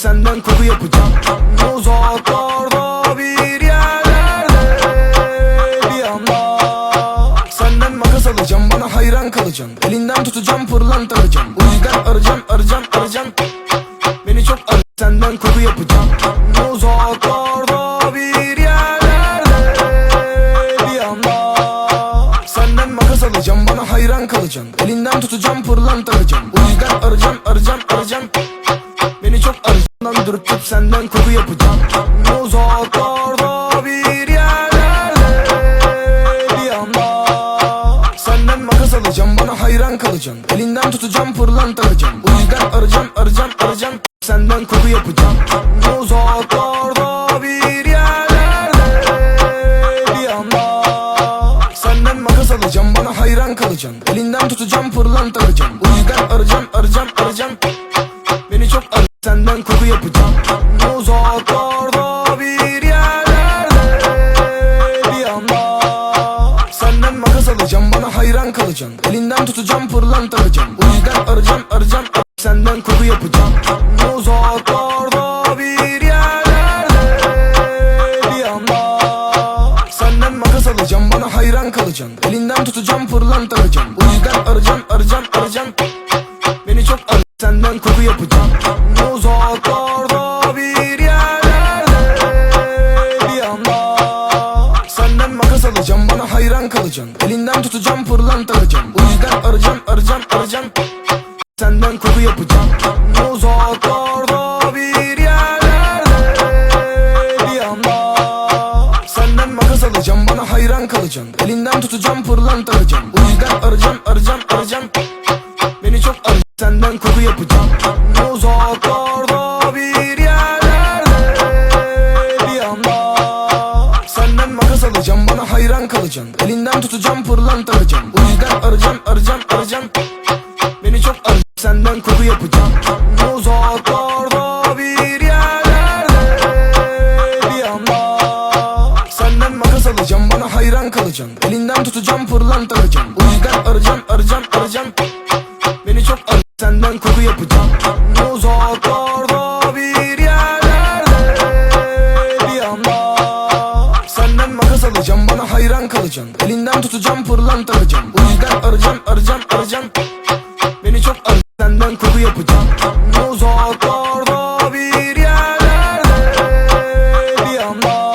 Senden koku yapacağım. Uzaklarda bir yerlerde. Bir anda Senden makas alacağım. Bana hayran kalacaksın. Elinden tutacağım pırlanta alacağım O yüzden arayacağım arayacağım arayacağım Beni çok ar Senden koku yapacağım. Uzaklarda bir yerlerde. Bir anda Senden makas alacağım. Bana hayran kalacaksın. Elinden tutacağım pırlanta alacağım O yüzden arayacağım arayacağım arayacağım Beni çok arayacağım dürtüp senden koku yapacağım. Uzaklarda bir yerlerde Bir anda Senden makas alacağım bana hayran kalacaksın Elinden tutacağım pırlanta alacağım O yüzden arayacağım arayacağım arayacağım. Senden koku yapacağım. Uzaklarda bir yerlerde Bir anda Senden makas alacağım bana hayran kalacaksın Elinden tutacağım pırlanta alacağım O yüzden arayacağım arayacağım arayacağım. Beni çok ar Senden koku yapacağım. Uzaklarda bir yerlerde Bir anda Senden makas alacağım bana hayran kalacaksın. Elinden tutacağım pırlanta alacağım O yüzden arayacağım arayacağım. Ar- Senden koku yapacağım. Uzaklarda bir yerlerde Bir anda Senden makas alacağım bana hayran kalacaksın. Elinden tutacağım pırlanta alacağım O yüzden arayacağım arayacağım arayacağım. Beni çok ar Senden koku yapacağım. Uzaklarda bir yerlerde Bir anda Senden makas alacağım bana hayran kalacaksın. Elinden tutacağım pırlanta alacağım O yüzden arayacağım arayacağım arayacağım Senden koku yapacağım. Uzaklarda bir yerlerde Bir anda Senden makas alacağım bana hayran kalacaksın. Elinden tutacağım pırlanta alacağım O yüzden arayacağım arayacağım arayacağım Beni çok ar Senden koku yapacağım. Uzaklarda bir yerlerde. Bir anda Senden makas alacağım. Bana hayran kalacaksın. Elinden tutacağım pırlanta alacağım O yüzden arayacağım arayacağım arayacağım. Beni çok ar Senden koku yapacağım. Uzaklarda bir yerlerde. Bir anda Senden makas alacağım. Bana hayran kalacaksın. Elinden tutacağım pırlanta alacağım O yüzden arayacağım arayacağım arayacağım Senden koku yapacağım. Uzaklarda bir yerlerde Bir anda Senden makas alacağım. Bana hayran kalacaksın. Elinden tutacağım pırlanta alacağım O yüzden arayacağım arayacağım arayacağım. Beni çok ar Senden koku yapacağım. Uzaklarda bir yerlerde Bir anda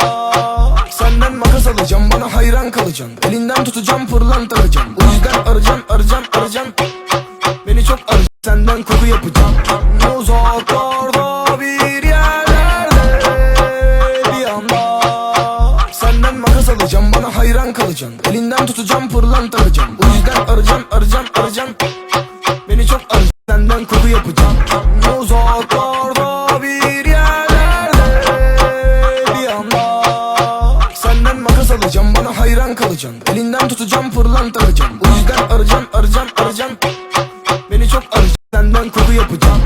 Senden makas alacağım. Bana hayran kalacaksın. Elinden tutacağım pırlanta alacağım O yüzden arayacağım arayacağım arayacağım Senden koku yapacağım. Uzaklarda bir yerlerde Bir anda Senden makas alacağım. Bana hayran kalacaksın. Elinden tutacağım pırlanta alacağım O yüzden arayacağım arayacağım arayacağım. Beni çok ar Senden koku yapacağım. Uzaklarda bir yerlerde Bir anda Senden makas alacağım. Bana hayran kalacaksın. Elinden tutacağım pırlanta alacağım O yüzden arayacağım arayacağım arayacağım yapacağım?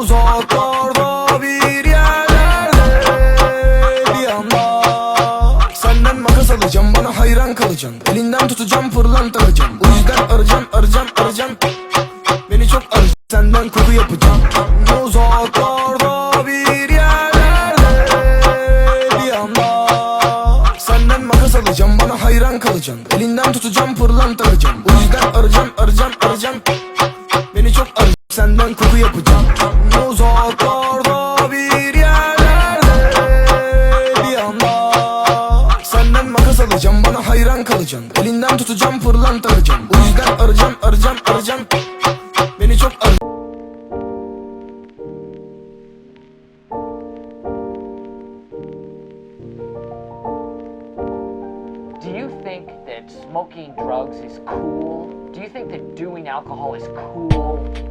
Uzaklarda bir yerlerde Bir anda. Senden makas alacağım bana hayran kalacaksın. Elinden tutacağım pırlanta alacağım O yüzden arayacağım arayacağım arayacağım. Beni çok ar Senden koku yapacağım bana hayran kalacaksın Elinden tutacağım pırlanta alacağım O yüzden arayacağım arayacağım arayacağım Beni çok ar Do you think that smoking drugs is cool? Do you think that doing alcohol is cool?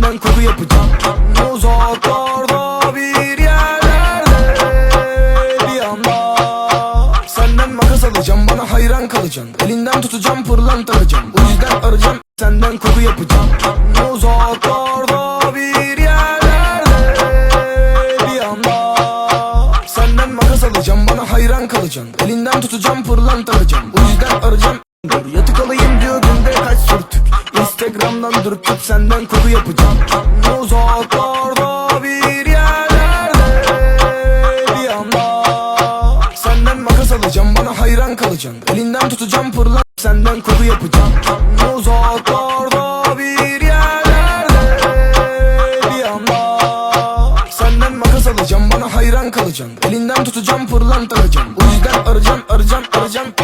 senden koku yapacağım. Uzaklarda bir yerlerde bir anda Senden makas alacağım. Bana hayran kalacaksın. Elinden tutacağım pırlan takacağım. O yüzden arayacağım senden koku yapacağım. Uzaklarda bir yerlerde bir anda Senden makas alacağım. Bana hayran kalacaksın. Elinden tutacağım pırlan takacağım. O yüzden arayacağım Instagram'dan dürtüp senden koku yapacağım. Uzaklarda bir yerlerde Bir anda Senden makas alacağım bana hayran kalacaksın Elinden tutacağım pırlanta senden koku yapacağım. Uzaklarda bir yerlerde Bir anda Senden makas alacağım bana hayran kalacaksın Elinden tutacağım pırlanta alacağım. O yüzden arayacağım arayacağım arayacağım